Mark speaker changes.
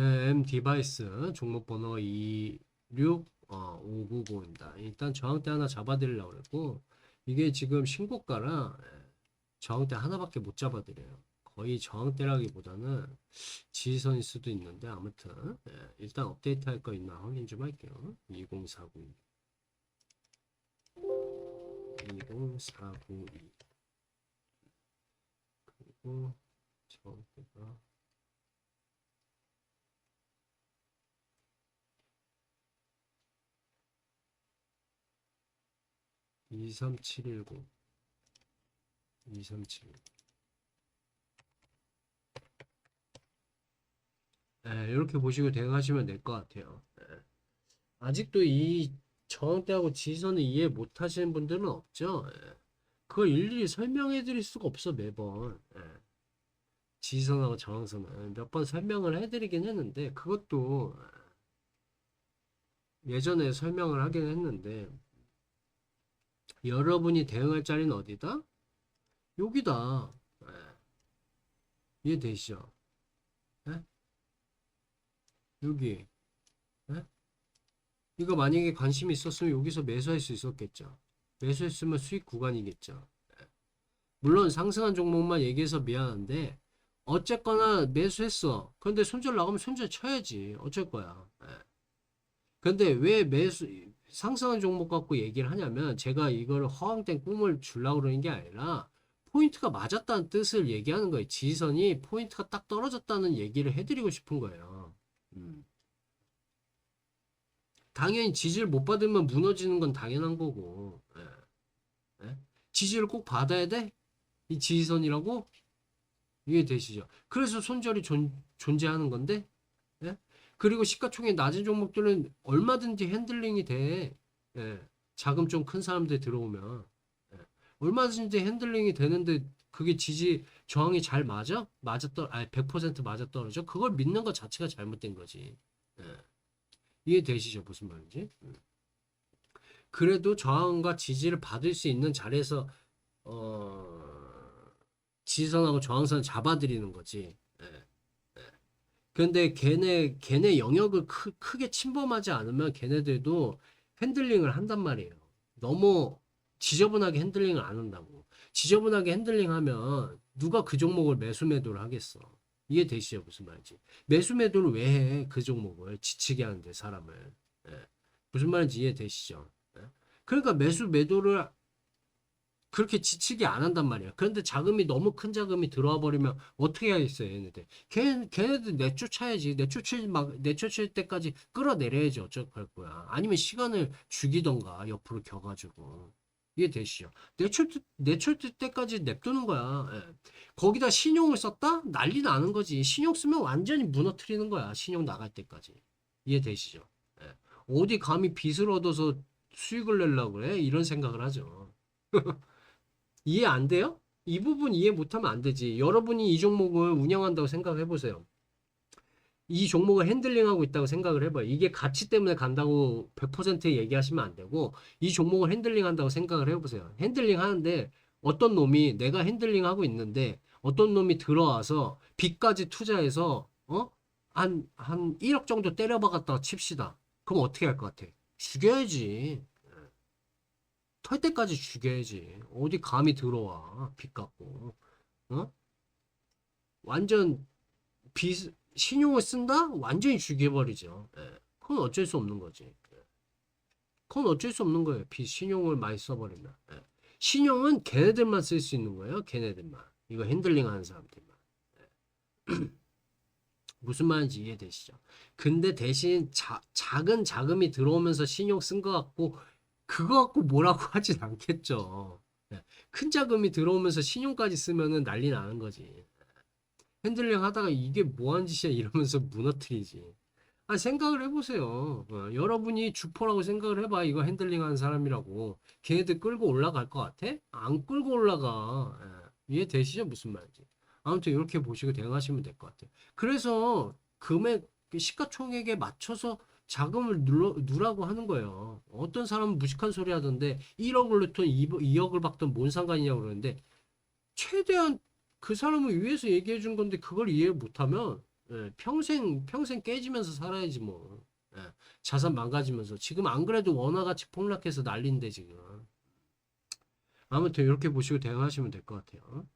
Speaker 1: M 디바이스 종목 번호 26 어, 590입니다. 일단 저항대 하나 잡아드리려고 그랬고 이게 지금 신고가라 예, 저항대 하나밖에 못 잡아드려요. 거의 저항대라기보다는 지지선일 수도 있는데 아무튼 예, 일단 업데이트 할 거 있나 확인 좀 할게요. 20492 20492 그리고 저항대가 23719 237 네, 이렇게 보시고 대응하시면 될 것 같아요. 네. 아직도 이 저항대하고 지지선을 이해 못 하시는 분들은 없죠. 예. 그걸 일일이 설명해 드릴 수가 없어, 매번. 예. 지지선하고 저항선은 몇 번 설명을 해 드리긴 했는데, 그것도 예. 예전에 설명을 하긴 했는데, 여러분이 대응할 자리는 어디다? 여기다. 예. 이해되시죠? 예? 여기. 예? 이거 만약에 관심이 있었으면 여기서 매수할 수 있었겠죠. 매수했으면 수익 구간이겠죠. 예. 물론 상승한 종목만 얘기해서 미안한데 어쨌거나 매수했어. 그런데 손절 나가면 손절 쳐야지. 어쩔 거야. 예. 근데 왜 매수 상승한 종목 갖고 얘기를 하냐면 제가 이걸 허황된 꿈을 주려고 그러는 게 아니라 포인트가 맞았다는 뜻을 얘기하는 거예요. 지지선이 포인트가 딱 떨어졌다는 얘기를 해드리고 싶은 거예요. 음. 당연히 지지를 못 받으면 무너지는 건 당연한 거고. 예. 예? 지지를 꼭 받아야 돼? 이 지지선이라고? 이해 되시죠? 그래서 손절이 존, 존재하는 건데, 예? 그리고 시가총액 낮은 종목들은 얼마든지 핸들링이 돼. 예. 자금 좀 큰 사람들 들어오면. 예. 얼마든지 핸들링이 되는데, 그게 지지 저항이 잘 맞아? 떨, 아니 100% 맞아 떨어져? 그걸 믿는 것 자체가 잘못된 거지. 예. 이해되시죠? 무슨 말인지? 음. 그래도 저항과 지지를 받을 수 있는 자리에서 어, 지지선하고 저항선 잡아드리는 거지. 예. 예. 근데 걔네 걔네 영역을 크, 크게 침범하지 않으면 걔네들도 핸들링을 한단 말이에요. 너무 지저분하게 핸들링을 안 한다고. 지저분하게 핸들링하면 누가 그 종목을 매수 매도를 하겠어. 이해되시죠? 무슨 말인지. 매수 매도를 왜 해? 그 종목을 지치게 하는데 사람을. 예. 무슨 말인지 이해되시죠? 예. 그러니까 매수 매도를 그렇게 지치게 안 한단 말이야. 그런데 자금이 너무 큰 자금이 들어와 버리면 어떻게 하겠어요, 얘네들. 걔, 걔네들 내쫓아야지. 내쫓을, 막, 내쫓을 때까지 끌어내려야지. 어쩔 거야. 아니면 시간을 죽이던가, 옆으로 겨가지고. 이해되시죠? 내출, 내출 때까지 냅두는 거야. 예. 거기다 신용을 썼다? 난리 나는 거지. 신용 쓰면 완전히 무너뜨리는 거야. 신용 나갈 때까지. 이해되시죠? 예. 어디 감히 빚을 얻어서 수익을 내려고 그래? 이런 생각을 하죠. 이해 안 돼요? 이 부분 이해 못하면 안 되지. 여러분이 이 종목을 운영한다고 생각해 보세요. 이 종목을 핸들링하고 있다고 생각을 해봐요. 이게 가치 때문에 간다고 100% 얘기하시면 안 되고 이 종목을 핸들링한다고 생각을 해보세요. 핸들링 하는데 어떤 놈이 내가 핸들링하고 있는데 어떤 놈이 들어와서 빚까지 투자해서 어? 한, 한 1억 정도 때려박았다가 칩시다. 그럼 어떻게 할 것 같아? 죽여야지. 털 때까지 죽여야지. 어디 감히 들어와. 빚 갖고. 어? 완전 빚, 신용을 쓴다? 완전히 죽여버리죠. 예. 그건 어쩔 수 없는 거지. 예. 그건 어쩔 수 없는 거예요. 빚, 신용을 많이 써버리면. 예. 신용은 걔네들만 쓸 수 있는 거예요. 걔네들만. 이거 핸들링 하는 사람들만. 예. 무슨 말인지 이해되시죠? 근데 대신 자, 작은 자금이 들어오면서 신용 쓴거 같고 그거 갖고 뭐라고 하진 않겠죠. 예. 큰 자금이 들어오면서 신용까지 쓰면은 난리 나는 거지. 핸들링 하다가 이게 뭐한 짓이야 이러면서 무너뜨리지. 아, 생각을 해보세요. 어, 여러분이 주포라고 생각을 해봐. 이거 핸들링 하는 사람이라고. 걔네들 끌고 올라갈 것 같아? 안 끌고 올라가. 예. 이해되시죠? 무슨 말인지. 아무튼 이렇게 보시고 대응하시면 될 것 같아요. 그래서 금액, 그 시가총액에 맞춰서 자금을 눌러, 누라고 하는 거예요. 어떤 사람은 무식한 소리 하던데 1억을 넣던 2억을 받던 뭔 상관이냐고 그러는데 최대한 그 사람을 위해서 얘기해 준 건데 그걸 이해 못하면 예, 평생 평생 깨지면서 살아야지 뭐. 예, 자산 망가지면서 지금 안 그래도 원화 가치 폭락해서 난리인데 지금. 아무튼 이렇게 보시고 대응하시면 될 것 같아요.